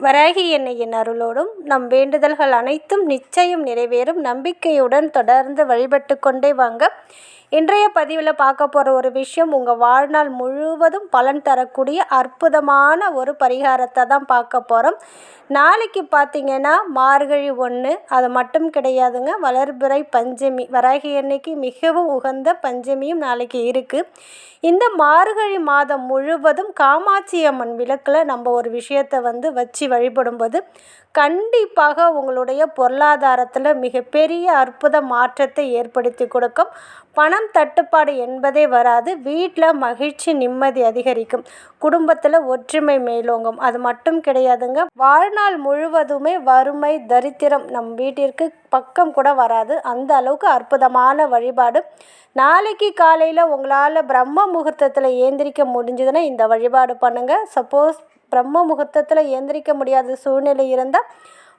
வராகி எண்ணெயின் அருளோடும் நம் வேண்டுதல்கள் அனைத்தும் நிச்சயம் நிறைவேறும். நம்பிக்கையுடன் தொடர்ந்து வழிபட்டு கொண்டே வாங்க. இன்றைய பதிவில் பார்க்க போகிற ஒரு விஷயம் உங்கள் வாழ்நாள் முழுவதும் பலன் தரக்கூடிய அற்புதமான ஒரு பரிகாரத்தை தான் பார்க்க போகிறோம் நாளைக்கு பார்த்திங்கன்னா மார்கழி ஒன்று அது மட்டும் கிடையாதுங்க. வளர்பிறை பஞ்சமி வராகி அன்னைக்கு மிகவும் உகந்த பஞ்சமியும் நாளைக்கு இருக்குது இந்த மார்கழி மாதம் முழுவதும் காமாட்சி அம்மன் விளக்கில் நம்ம ஒரு விஷயத்தை வந்து வச்சு வழிபடும்போது கண்டிப்பாக உங்களுடைய பொருளாதாரத்தில் மிகப்பெரிய அற்புத மாற்றத்தை ஏற்படுத்தி கொடுக்கும். பணம் தட்டுப்பாடு என்பதே வராது. வீட்டில் மகிழ்ச்சி நிம்மதி அதிகரிக்கும். குடும்பத்தில் ஒற்றுமை மேலோங்கும். அது மட்டும் கிடையாதுங்க. வாழ்நாள் முழுவதுமே வறுமை தரித்திரம் நம் வீட்டிற்கு பக்கம் கூட வராது. அந்த அளவுக்கு அற்புதமான வழிபாடு. நாளைக்கு காலையில் உங்களால் பிரம்ம முகூர்த்தத்தில் ஏந்திரிக்க முடிஞ்சதுன்னா இந்த வழிபாடு பண்ணுங்கள் சப்போஸ் பிரம்ம முகூர்த்தத்தில் எந்திரிக்க முடியாத சூழ்நிலை இருந்தால்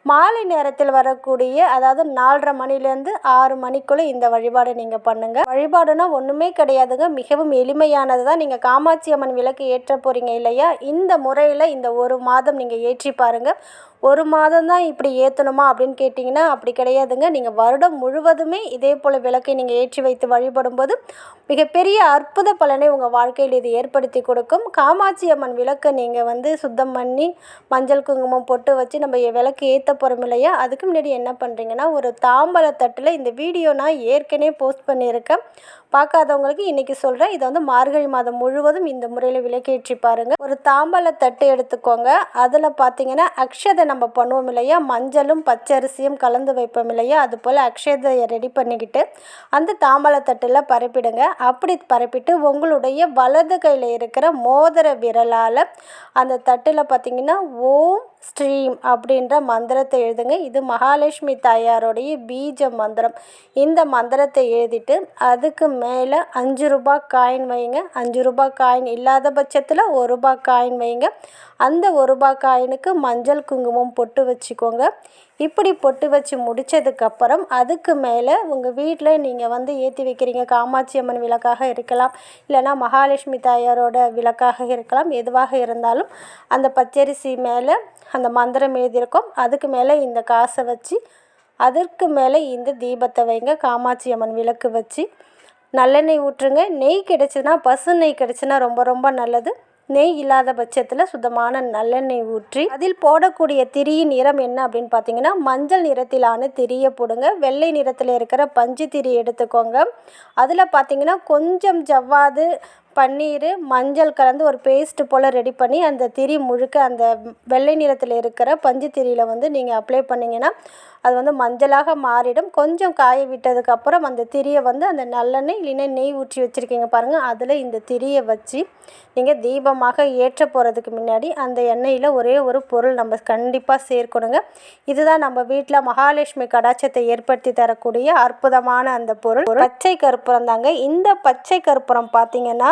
மாலை நேரத்தில் வரக்கூடிய அதாவது நாலரை மணிலேருந்து ஆறு மணிக்குள்ளே இந்த வழிபாடை நீங்கள் பண்ணுங்கள் வழிபாடுனா ஒன்றுமே கிடையாதுங்க. மிகவும் எளிமையானது தான் நீங்கள் காமாட்சி அம்மன் விளக்கு ஏற்ற போகிறீங்க இல்லையா? இந்த முறையில் இந்த ஒரு மாதம் நீங்கள் ஏற்றி பாருங்கள் ஒரு மாதம் தான் இப்படி ஏற்றணுமா அப்படின்னு கேட்டிங்கன்னா அப்படி கிடையாதுங்க. நீங்கள் வருடம் முழுவதுமே இதே போல் விளக்கை நீங்கள் ஏற்றி வைத்து வழிபடும்போது மிகப்பெரிய அற்புத பலனை உங்கள் வாழ்க்கையில் இது ஏற்படுத்தி கொடுக்கும். காமாட்சி அம்மன் விளக்கை நீங்கள் வந்து சுத்தம் பண்ணி மஞ்சள் குங்குமம் பொட்டு வச்சு நம்ம விளக்கு ஏற்ற போகிறோம் இல்லையா? அதுக்கு முன்னாடி என்ன பண்ணுறீங்கன்னா ஒரு தாம்பல தட்டில் இந்த வீடியோ நான் ஏற்கனவே போஸ்ட் பண்ணியிருக்கேன். பார்க்காதவங்களுக்கு இன்றைக்கி சொல்கிறேன் இதை வந்து மார்கழி மாதம் முழுவதும் இந்த முறையில் விளக்கேற்றி பாருங்கள் ஒரு தாம்பல தட்டு எடுத்துக்கோங்க. அதில் பார்த்தீங்கன்னா அக்ஷதை நம்ம பண்ணுவோம் இல்லையா? மஞ்சளும் பச்சரிசியும் கலந்து வைப்போம் இல்லையா? அது போல் அக்ஷதையை ரெடி பண்ணிக்கிட்டு அந்த தாம்பல தட்டில் பரப்பிடுங்க. அப்படி பரப்பிட்டு உங்களுடைய வலது கையில் இருக்கிற மோதிர விரலால் அந்த தட்டில் பார்த்தீங்கன்னா ஓம் ஸ்ட்ரீம் அப்படின்ற மந்திரத்தை எழுதுங்க. இது மகாலட்சுமி தாயாருடைய பீஜ மந்திரம். இந்த மந்திரத்தை எழுதிட்டு அதுக்கு மேலே அஞ்சு ரூபாய் காயின் வைங்க. அஞ்சு ரூபாய் காயின் இல்லாத பட்சத்தில் ஒரு ரூபாய் காயின் வைங்க. அந்த ஒரு ரூபாய் காயினுக்கு மஞ்சள் குங்குமம் பொட்டு வச்சுக்கோங்க. இப்படி பொட்டு வச்சு முடித்ததுக்கப்புறம் அதுக்கு மேலே உங்கள் வீட்டில் நீங்கள் வந்து ஏற்றி வைக்கிறீங்க. காமாட்சி அம்மன் விளக்காக இருக்கலாம் இல்லைனா மகாலட்சுமி தாயாரோட விளக்காக இருக்கலாம் எதுவாக இருந்தாலும் அந்த பச்சரிசி மேலே அந்த மந்திரம் எழுதியிருக்கோம். அதுக்கு மேலே இந்த காசை வச்சு அதற்கு மேலே இந்த தீபத்தை வைங்க. காமாட்சி அம்மன் விளக்கு வச்சு நல்லெண்ணெய் ஊற்றுங்க. நெய் கிடச்சுன்னா பசு நெய் கிடைச்சுன்னா ரொம்ப ரொம்ப நல்லது. நெய் இல்லாத பட்சத்தில் சுத்தமான நல்லெண்ணெய் ஊற்றி அதில் போடக்கூடிய திரியின் நிறம் என்ன அப்படின்னு பார்த்தீங்கன்னா மஞ்சள் நிறத்திலான திரியை போடுங்க. வெள்ளை நிறத்தில் இருக்கிற பஞ்சு திரி எடுத்துக்கோங்க. அதில் பார்த்தீங்கன்னா கொஞ்சம் ஜவ்வாது பன்னீர் மஞ்சள் கலந்து ஒரு பேஸ்ட்டு போல் ரெடி பண்ணி அந்த திரி முழுக்க அந்த வெள்ளை நிறத்தில் இருக்கிற பஞ்சு திரியில் வந்து நீங்கள் அப்ளை பண்ணிங்கன்னா அது வந்து மஞ்சளாக மாறிடும். கொஞ்சம் காய விட்டதுக்கப்புறம் அந்த திரியை வந்து அந்த நல்லெண்ணெய் இல்லைன்னா நெய் ஊற்றி வச்சுருக்கீங்க பாருங்கள் அதில் இந்த திரியை வச்சு நீங்கள் தீபமாக ஏற்ற போகிறதுக்கு முன்னாடி அந்த எண்ணெயில் ஒரே ஒரு பொருள் நம்ம கண்டிப்பாக சேர்க்கணுங்க. இதுதான் நம்ம வீட்டில் மகாலட்சுமி கடாச்சத்தை ஏற்படுத்தி தரக்கூடிய அற்புதமான அந்த பொருள். பச்சை கற்பூரம் தாங்க. இந்த பச்சை கற்பூரம் பார்த்திங்கன்னா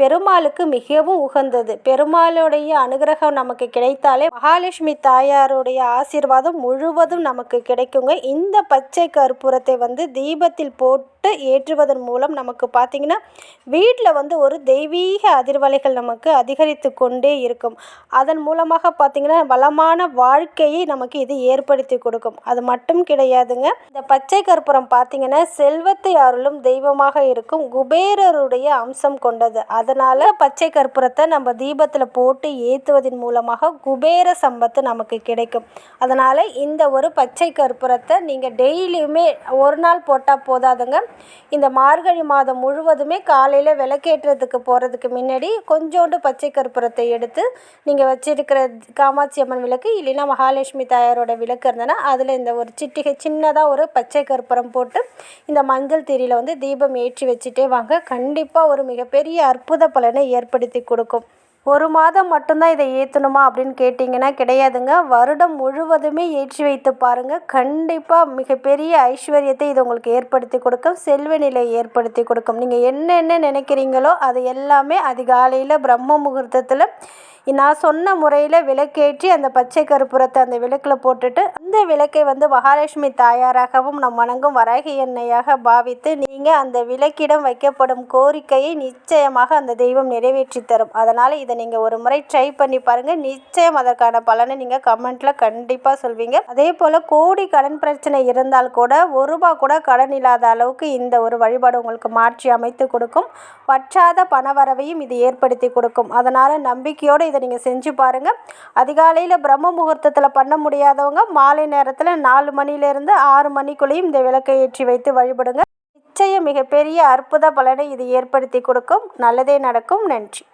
பெருமாளுக்கு மிகவும் உகந்தது. பெருமாளுடைய அனுகிரகம் நமக்கு கிடைத்தாலே மகாலட்சுமி தாயாருடைய ஆசீர்வாதம் முழுவதும் நமக்கு கிடைக்குங்க. இந்த பச்சை கற்பூரத்தை வந்து தீபத்தில் போட்டு ஏற்றுவதன் மூலம் நமக்கு பார்த்திங்கன்னா வீட்டில் வந்து ஒரு தெய்வீக அதிர்வலைகள் நமக்கு அதிகரித்து கொண்டே இருக்கும். அதன் மூலமாக பார்த்திங்கன்னா வளமான வாழ்க்கையை நமக்கு இது ஏற்படுத்தி கொடுக்கும். அது மட்டும் கிடையாதுங்க. இந்த பச்சை கற்பூரம் பார்த்திங்கன்னா செல்வத்தை அருளும் தெய்வமாக இருக்கும். குபேரருடைய அம்சம் கொண்டது. அதனால் பச்சை கற்பூரத்தை நம்ம தீபத்தில் போட்டு ஏற்றுவதன் மூலமாக குபேர சம்பத்து நமக்கு கிடைக்கும். அதனால் இந்த ஒரு பச்சை கற்பூரத்தை நீங்கள் டெய்லியுமே ஒரு நாள் போட்டால் போதாதுங்க. இந்த மார்கழி மாதம் முழுவதுமே காலையில் விளக்கேற்றதுக்கு போகிறதுக்கு முன்னாடி கொஞ்சோண்டு பச்சை கற்பூரத்தை எடுத்து நீங்கள் வச்சிருக்கிற காமாட்சி அம்மன் விளக்கு இல்லைன்னா மகாலட்சுமி தாயாரோட விளக்கு இருந்ததுன்னா அதில் இந்த ஒரு சிட்டிகை சின்னதாக ஒரு பச்சை கற்பூரம் போட்டு இந்த மஞ்சள் திரியில் வந்து தீபம் ஏற்றி வச்சுட்டே வாங்க. கண்டிப்பாக ஒரு மிகப்பெரிய அற்புதம் அற்புத பலனை ஏற்படுத்தி கொடுக்கும். ஒரு மாதம் மட்டும்தான் இதை ஏற்றணுமா அப்படின்னு கேட்டிங்கன்னா கிடையாதுங்க. வருடம் முழுவதுமே ஏற்றி வைத்து பாருங்கள் கண்டிப்பாக மிகப்பெரிய ஐஸ்வர்யத்தை இது உங்களுக்கு ஏற்படுத்தி கொடுக்கும். செல்வ நிலை ஏற்படுத்தி கொடுக்கும். நீங்கள் என்னென்ன நினைக்கிறீங்களோ அது எல்லாமே அதிகாலையில் பிரம்ம முகூர்த்தத்தில் நான் சொன்ன முறையில் விளக்கேற்றி அந்த பச்சை கருப்புறத்தை அந்த விளக்கில் போட்டுட்டு அந்த விளக்கை வந்து மகாலட்சுமி தாயாராகவும் நம் வணங்கும் வராகி எண்ணெயாக பாவித்து நீங்கள் அந்த விளக்கிடம் வைக்கப்படும் கோரிக்கையை நிச்சயமாக அந்த தெய்வம் நிறைவேற்றி தரும். அதனால் இதை நீங்கள் ஒரு முறை ட்ரை பண்ணி பாருங்கள் நிச்சயம் அதற்கான பலனை நீங்கள் கமெண்ட்டில் கண்டிப்பாக சொல்வீங்க. அதே போல் கோடி கடன் பிரச்சனை இருந்தால் கூட ஒரு ரூபா கூட கடன் இல்லாத அளவுக்கு இந்த ஒரு வழிபாடு உங்களுக்கு மாற்றி அமைத்து கொடுக்கும். வற்றாத பணவரவையும் இது ஏற்படுத்தி கொடுக்கும். அதனால் நம்பிக்கையோடு இதை நீங்கள் செஞ்சு பாருங்கள் அதிகாலையில் பிரம்ம முகூர்த்தத்தில் பண்ண முடியாதவங்க மாலை நேரத்தில் நாலு மணிலேருந்து ஆறு மணிக்குள்ளேயும் இந்த விளக்கை ஏற்றி வைத்து வழிபடுங்க. நிச்சயம் மிகப்பெரிய அற்புத பலனை இது ஏற்படுத்தி கொடுக்கும். நல்லதே நடக்கும். நன்றி.